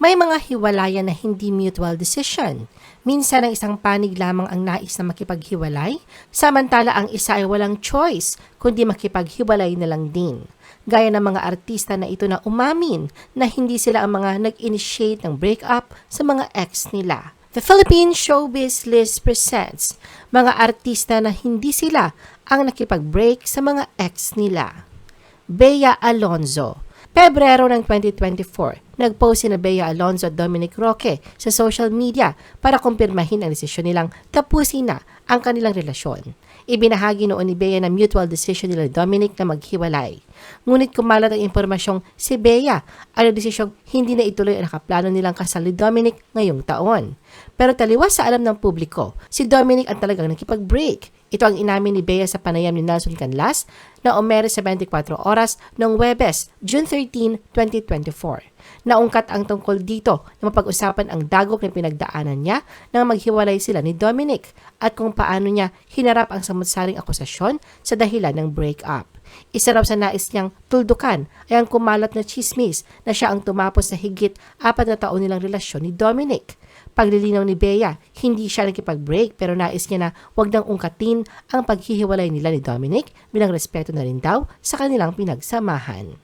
May mga hiwalayan na hindi mutual decision. Minsan ang isang panig lamang ang nais na makipaghiwalay, samantala ang isa ay walang choice, kundi makipaghiwalay na lang din. Gaya ng mga artista na ito na umamin na hindi sila ang mga nag-initiate ng breakup sa mga ex nila. The Philippine Showbiz List presents mga artista na hindi sila ang nakipag-break sa mga ex nila. Bea Alonzo. Pebrero ng 2024, nag-post si Bea Alonzo at Dominic Roque sa social media para kumpirmahin ang desisyon nilang tapusin na ang kanilang relasyon. Ibinahagi noon ni Bea na mutual decision nila ni Dominic na maghiwalay. Ngunit kumalat ang impormasyong si Bea ay nagdesisyong hindi na ituloy ang nakaplano nilang kasal ni Dominic ngayong taon. Pero taliwas sa alam ng publiko, si Dominic ang talagang nakipag-break. Ito ang inamin ni Bea sa panayam ni Nelson Canlas na Omeres sa 24 oras noong Webes, June 13, 2024. Naungkat ang tungkol dito na mapag-usapan ang dagok na pinagdaanan niya nang maghiwalay sila ni Dominic at kung paano niya hinarap ang samutsaring akusasyon sa dahilan ng breakup. Isa raw sa nais niyang tuldukan ay ang kumalat na chismis na siya ang tumapos sa higit apat na taon nilang relasyon ni Dominic. Paglilinaw ni Bea, hindi siya nakipag-break pero nais niya na wag nang ungkatin ang paghihiwalay nila ni Dominic bilang respeto na rin daw sa kanilang pinagsamahan.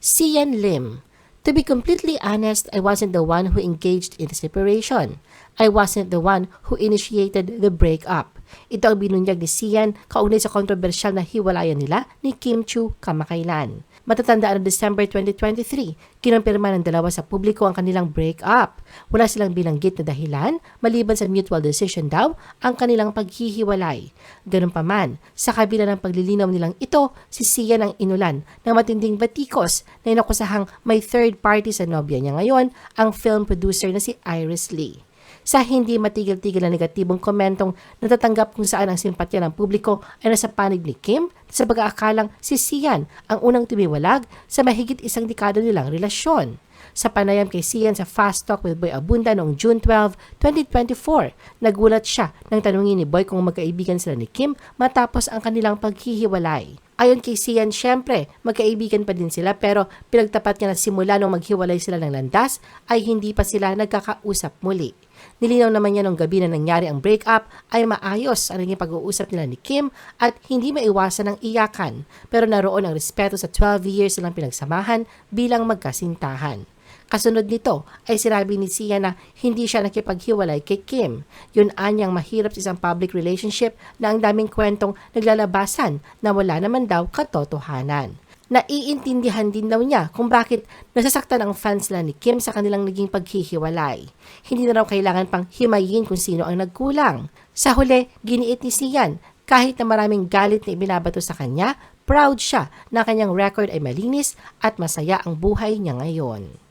Sian Lim To be completely honest, I wasn't the one who engaged in the separation. I wasn't the one who initiated the breakup. Ito ang binunyag ni Sian kaugnay sa kontrobersyal na hiwalayan nila ni Kim Chu kamakailan. Matatandaan na December 2023, kinumpirma ng dalawa sa publiko ang kanilang breakup. Wala silang bilanggit na dahilan, maliban sa mutual decision daw ang kanilang paghihiwalay. Ganun pa man, sa kabila ng paglilinaw nilang ito, si Sian ang inulan ng matinding batikos na inakusahang may third party sa nobya niya ngayon, ang film producer na si Iris Lee sa hindi matigil-tigil na negatibong komentong natatanggap kung saan ang simpatya ng publiko ay nasa panig ni Kim sa pag-aakalang si Sian ang unang tumiwalag sa mahigit isang dekada nilang relasyon. Sa panayam kay Sian sa Fast Talk with Boy Abunda noong June 12, 2024, nagulat siya nang tanungin ni Boy kung magkaibigan sila ni Kim matapos ang kanilang paghihiwalay. Ayon kay Sian, syempre, magkaibigan pa din sila pero pinagtapat niya na simula nung maghiwalay sila ng landas ay hindi pa sila nagkakausap muli. Nilinaw naman niya nung gabi na nangyari ang breakup ay maayos ang naging pag-uusap nila ni Kim at hindi maiwasan ang iyakan pero naroon ang respeto sa 12 years nilang pinagsamahan bilang magkasintahan. Kasunod nito ay sinabi ni Sia na hindi siya nakipaghiwalay kay Kim. Yun anyang mahirap sa isang public relationship na ang daming kwentong naglalabasan na wala naman daw katotohanan. Naiintindihan din daw niya kung bakit nasasaktan ang fans nila ni Kim sa kanilang naging paghihiwalay. Hindi na raw kailangan pang himayin kung sino ang nagkulang. Sa huli, giniit ni Sian kahit na maraming galit na ibinabato sa kanya, proud siya na kanyang record ay malinis at masaya ang buhay niya ngayon.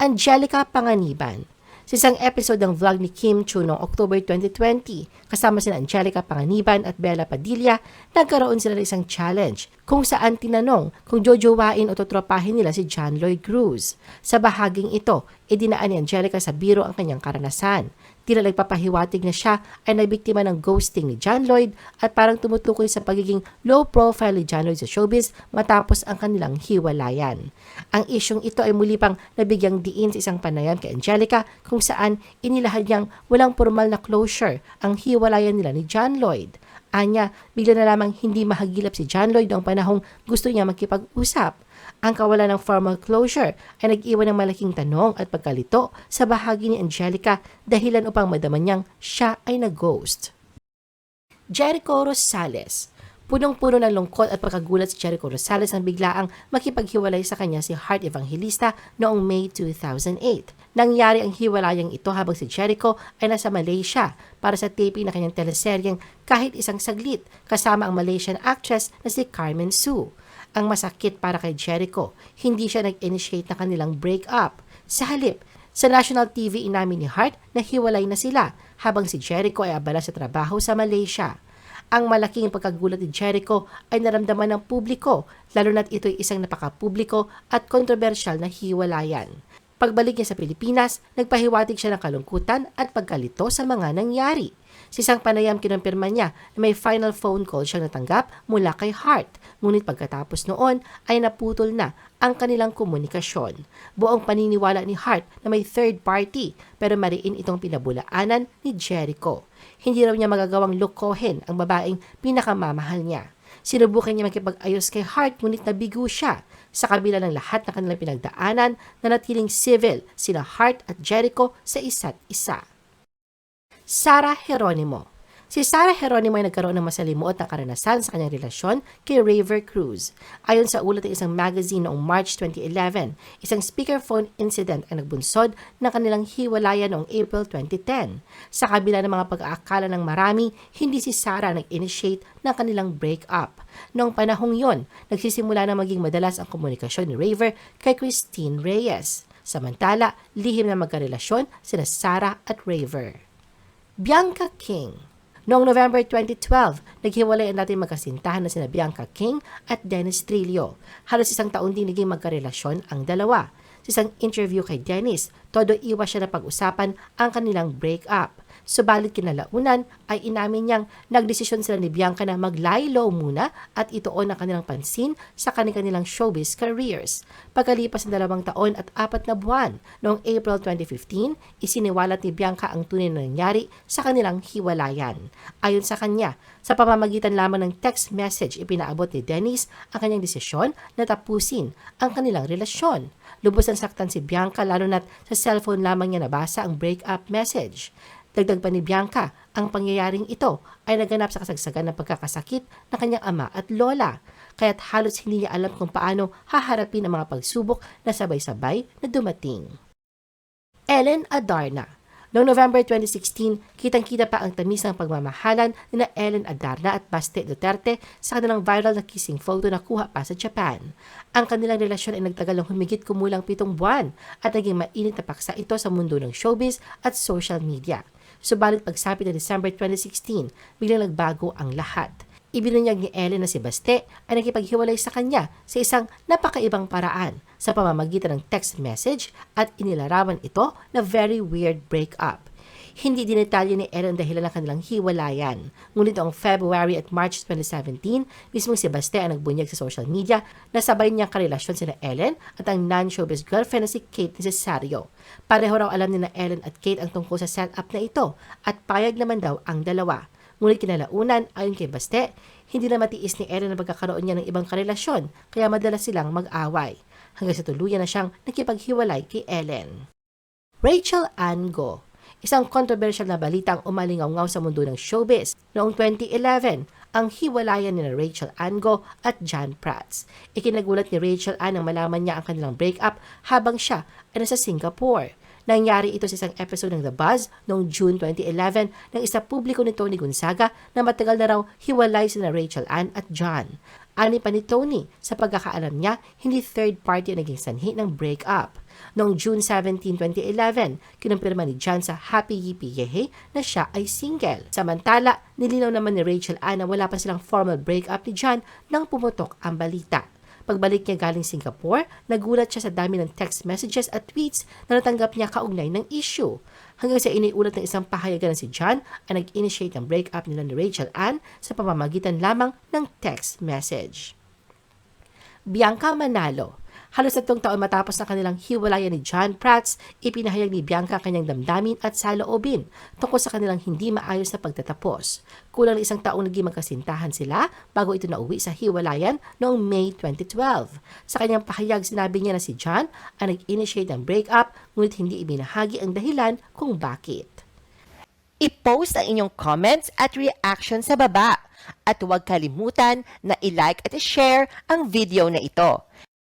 Angelica Panganiban sa isang episode ng vlog ni Kim Chu noong October 2020, kasama sina Angelica Panganiban at Bella Padilla, nagkaroon sila ng isang challenge kung saan tinanong kung jojowain o totropahin nila si John Lloyd Cruz. Sa bahaging ito, idinaan ni Angelica sa biro ang kanyang karanasan. Tila nagpapahiwatig na siya ay nabiktima ng ghosting ni John Lloyd at parang tumutukoy sa pagiging low profile ni John Lloyd sa showbiz matapos ang kanilang hiwalayan. Ang isyong ito ay muli pang nabigyang diin sa isang panayam kay Angelica kung saan inilahad niyang walang formal na closure ang hiwalayan nila ni John Lloyd. Anya, bigla na lamang hindi mahagilap si John Lloyd noong panahong gusto niya makipag-usap. Ang kawalan ng formal closure ay nag-iwan ng malaking tanong at pagkalito sa bahagi ni Angelica dahilan upang madaman niyang siya ay nag-ghost. Jericho Rosales Punong-puno ng lungkot at pagkagulat si Jericho Rosales ang biglaang makipaghiwalay sa kanya si Heart Evangelista noong May 2008. Nangyari ang hiwalayang ito habang si Jericho ay nasa Malaysia para sa taping na kanyang teleseryeng kahit isang saglit kasama ang Malaysian actress na si Carmen Sue. Ang masakit para kay Jericho, hindi siya nag-initiate na kanilang breakup. Sa halip, sa national TV inamin ni Hart na hiwalay na sila habang si Jericho ay abala sa trabaho sa Malaysia. Ang malaking pagkagulat ni Jericho ay naramdaman ng publiko, lalo na't ito'y isang napakapubliko at kontrobersyal na hiwalayan. Pagbalik niya sa Pilipinas, nagpahiwatig siya ng kalungkutan at pagkalito sa mga nangyari. Si isang panayam kinumpirma niya na may final phone call siyang natanggap mula kay Hart. Ngunit pagkatapos noon ay naputol na ang kanilang komunikasyon. Buong paniniwala ni Hart na may third party pero mariin itong pinabulaanan ni Jericho. Hindi raw niya magagawang lokohin ang babaeng pinakamamahal niya. Sinubukan niya makipag-ayos kay Hart ngunit nabigo siya. Sa kabila ng lahat ng kanilang pinagdaanan, nanatiling civil sina Hart at Jericho sa isa't isa. Sarah Geronimo Si Sarah Geronimo ay nagkaroon ng masalimuot na karanasan sa kanyang relasyon kay Raver Cruz. Ayon sa ulat ng isang magazine noong March 2011, isang speakerphone incident ang nagbunsod ng kanilang hiwalayan noong April 2010. Sa kabila ng mga pag-aakala ng marami, hindi si Sarah nag-initiate ng kanilang breakup. Noong panahong yon, nagsisimula na maging madalas ang komunikasyon ni Raver kay Christine Reyes. Samantala, lihim na magkarelasyon sina Sarah at Raver. Bianca King Noong November 2012, naghiwalay ang dating magkasintahan na sina Bianca King at Dennis Trillo. Halos isang taon din naging magkarelasyon ang dalawa. Sa isang interview kay Dennis, todo iwas siya na pag-usapan ang kanilang breakup. Subalit kinalaunan ay inamin niyang nagdesisyon sila ni Bianca na mag-lie low muna at ituon ang kanilang pansin sa kanilang showbiz careers. Pagkalipas ng dalawang taon at apat na buwan, noong April 2015, isiniwalat ni Bianca ang tunay na nangyari sa kanilang hiwalayan. Ayon sa kanya, sa pamamagitan lamang ng text message ipinaabot ni Dennis ang kanyang desisyon na tapusin ang kanilang relasyon. Lubos ang saktan si Bianca lalo na't sa cellphone lamang niya nabasa ang breakup message. Dagdag pa ni Bianca, ang pangyayaring ito ay naganap sa kasagsagan ng pagkakasakit ng kanyang ama at lola, kaya't halos hindi niya alam kung paano haharapin ang mga pagsubok na sabay-sabay na dumating. Ellen Adarna Noong November 2016, kitang-kita pa ang tamis ng pagmamahalan ni na Ellen Adarna at Baste Duterte sa kanilang viral na kissing photo na kuha pa sa Japan. Ang kanilang relasyon ay nagtagal ng humigit kumulang pitong buwan at naging mainit na paksa ito sa mundo ng showbiz at social media. Subalit pagsapit ng December 2016, biglang nagbago ang lahat. Ibinunyag ni Ellen na si Baste ay nakipaghiwalay sa kanya sa isang napakaibang paraan sa pamamagitan ng text message at inilarawan ito na very weird breakup. Hindi dinetalye ni Ellen dahilan ng kanilang hiwalayan. Ngunit noong February at March 2017, mismo si Baste ang nagbunyag sa social media na sabay niyang karelasyon sina Ellen at ang non-showbiz girlfriend na si Kate Cesario. Pareho raw alam ni na Ellen at Kate ang tungkol sa setup na ito at payag naman daw ang dalawa. Ngunit kinalaunan, ayon kay Baste, hindi na matiis ni Ellen ang pagkakaroon niya ng ibang karelasyon, kaya madalas silang mag-away. Hanggang sa tuluyan na siyang nakipaghiwalay kay Ellen. Rachel Ango Isang kontrobersyal na balita ang umalingaw sa mundo ng showbiz. Noong 2011, ang hiwalayan ni Rachel Ango at John Prats. Ikinagulat ni Rachel Ann nang malaman niya ang kanilang breakup habang siya ay nasa Singapore. Nangyari ito sa isang episode ng The Buzz noong June 2011 nang isa publiko ni Tony Gonzaga na matagal na raw hiwalay sina Rachel Ann at John. Ani pa ni Tony, sa pagkakaalam niya, hindi third party ang naging sanhi ng breakup. Noong June 17, 2011, kinumpirma ni John sa Happy Yippee Yehe na siya ay single. Samantala, nilinaw naman ni Rachel Ann na wala pa silang formal breakup ni John nang pumutok ang balita. Pagbalik niya galing Singapore, nagulat siya sa dami ng text messages at tweets na natanggap niya kaugnay ng issue. Hanggang sa iniulat ng isang pahayagan na si John ay nag-initiate ng breakup nila ni Rachel Ann sa pamamagitan lamang ng text message. Bianca Manalo Halos tatlong taon matapos na kanilang hiwalayan ni John Prats, ipinahayag ni Bianca kanyang damdamin at saloobin tungkol sa kanilang hindi maayos na pagtatapos. Kulang na isang taong naging magkasintahan sila bago ito nauwi sa hiwalayan noong May 2012. Sa kanyang pahayag, sinabi niya na si John ang nag-initiate ng breakup ngunit hindi ibinahagi ang dahilan kung bakit. I-post ang inyong comments at reaction sa baba. At huwag kalimutan na i-like at i-share ang video na ito.